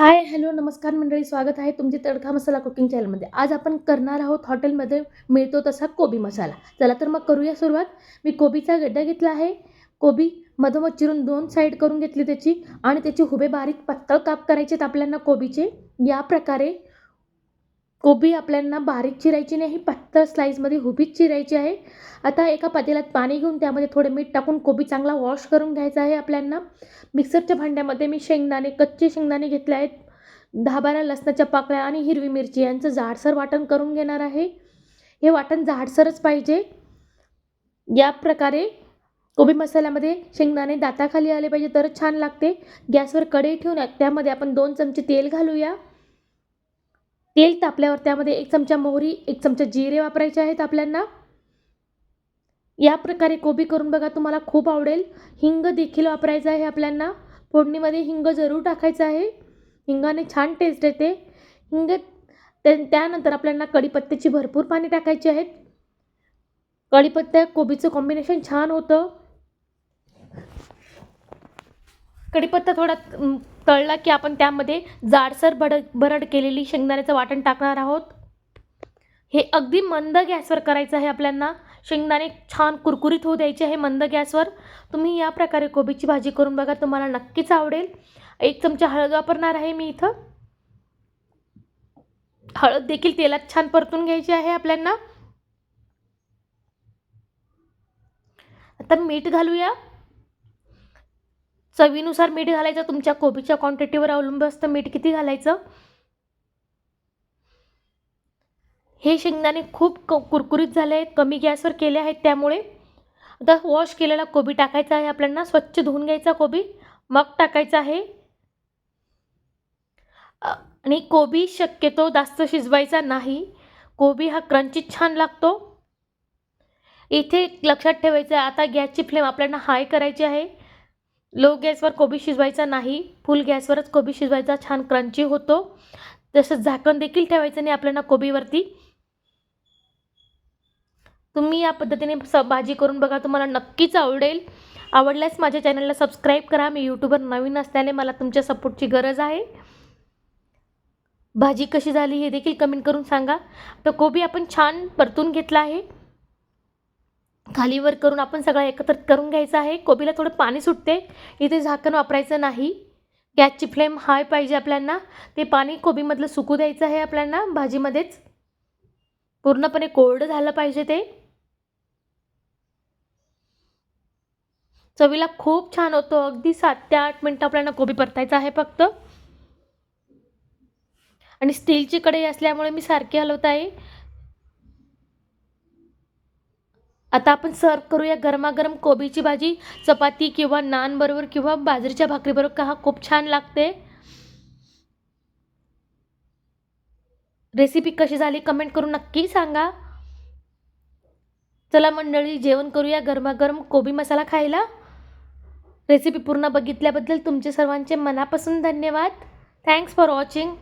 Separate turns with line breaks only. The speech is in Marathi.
हाय हॅलो नमस्कार मंडळी स्वागत आहे तुमचे तडका मसाला कुकिंग चॅनलमध्ये. आज आपण करणार आहोत हॉटेलमध्ये मिळतो तसा कोबी मसाला. चला तर मग करूया सुरुवात. मी कोबीचा गड्डा घेतला आहे. कोबी मधोमध चिरून दोन साईड करून घेतली त्याची आणि त्याची हुबे बारीक पातळ काप करायचे आहेत आपल्याला कोबीचे. या प्रकारे कोबी आपल्यांना बारीक चिरायची नाही पातळ स्लाईसमध्ये हुबीच चिरायची आहे. आता एका पातेल्यात पाणी घेऊन त्यामध्ये थोडे मीठ टाकून कोबी चांगला वॉश करून घ्यायचा आहे आपल्यांना मिक्सरच्या भांड्यामध्ये मी शेंगदाणे कच्चे शेंगदाणे घेतले आहेत. दहा बारा लसणाच्या पाकळ्या आणि हिरवी मिरची यांचं जाडसर वाटण करून घेणार आहे. हे वाटण जाडसरच पाहिजे. या प्रकारे कोबी मसाल्यामध्ये शेंगदाणे दाताखाली आले पाहिजे तरच छान लागते. गॅसवर कढई ठेवून त्यामध्ये आपण दोन चमचे तेल घालूया. तेल तापल्यावर त्यामध्ये एक चमचा मोहरी एक चमचा जिरे वापरायचे आहेत आपल्यांना. या प्रकारे कोबी करून बघा तुम्हाला खूप आवडेल. हिंग देखील वापरायचं आहे आपल्यांना. फोडणीमध्ये हिंग जरूर टाकायचं आहे. हिंगाने छान टेस्ट येते. हिंग त्यानंतर आपल्याला कढीपत्त्याची भरपूर पाणी टाकायची आहेत. कढीपत्त्या कोबीचं कॉम्बिनेशन छान होतं. कढीपत्ता थोडा तळला की आपण त्यामध्ये जाडसर भड भरड केलेली शेंगदाण्याचं वाटण टाकणार आहोत. हे अगदी मंद गॅसवर करायचं आहे आपल्याला शेंगदाणे छान कुरकुरीत होऊ द्यायचे आहे मंद गॅसवर. तुम्ही या प्रकारे कोबीची भाजी करून बघा तुम्हाला नक्कीच आवडेल. एक चमचा हळद वापरणार आहे मी इथं. हळद देखील तेलात छान परतून घ्यायची आहे आपल्यांना. आता मीठ घालूया. चवीनुसार मीठ घालायचं तुमच्या कोबीच्या क्वांटिटीवर अवलंबून असतं मीठ किती घालायचं? हे शेंगदाणे खूप क कुरकुरीत झाले आहेत कमी गॅसवर केले आहेत त्यामुळे. आता वॉश केलेला कोबी टाकायचा आहे आपल्याला स्वच्छ धुवून घ्यायचा कोबी मग टाकायचा आहे. आणि कोबी शक्यतो जास्त शिजवायचा नाही कोबी हा क्रंची छान लागतो. इथे लक्षात ठेवायचं आहे आता गॅसची फ्लेम आपल्याला हाय करायची आहे. लो गॅसवर कोबी शिजवायचा नाही फुल गॅसवरच कोबी शिजवायचा छान क्रंची होतो. तसंच झाकण देखील ठेवायचं नाही आपल्याला कोबीवरती. तुम्ही या पद्धतीने स भाजी करून बघा तुम्हाला नक्कीच आवडेल. आवडल्यास माझ्या चॅनलला सबस्क्राईब करा. मी यूट्यूबवर नवीन असल्याने मला तुमच्या सपोर्टची गरज आहे. भाजी कशी झाली हे देखील कमेंट करून सांगा. तर कोबी आपण छान परतून घेतला आहे. खालीवर करून आपण सगळं एकत्रित करून घ्यायचं आहे. कोबीला थोडं पाणी सुटते. इथे झाकण वापरायचं नाही. गॅसची फ्लेम हाय पाहिजे आपल्यांना. ते पाणी कोबीमधलं सुकू द्यायचं आहे आपल्याला भाजीमध्येच. पूर्णपणे कोरडं झालं पाहिजे ते. चवीला खूप छान होतो. अगदी सात ते आठ मिनटं आपल्याला कोबी परतायचा आहे फक्त. आणि स्टीलची कढई असल्यामुळे मी सारखी हलवत आहे. आता आपण सर्व करूया गरमागरम कोबीची भाजी. चपाती किंवा नानबरोबर किंवा बाजरीच्या भाकरीबरोबर का हा खूप छान लागते. रेसिपी कशी झाली कमेंट करून नक्की सांगा. चला मंडळी जेवण करूया गरमागरम कोबी मसाला खायला. रेसिपी पूर्ण बघितल्याबद्दल तुमचे सर्वांचे मनापासून धन्यवाद. Thanks for watching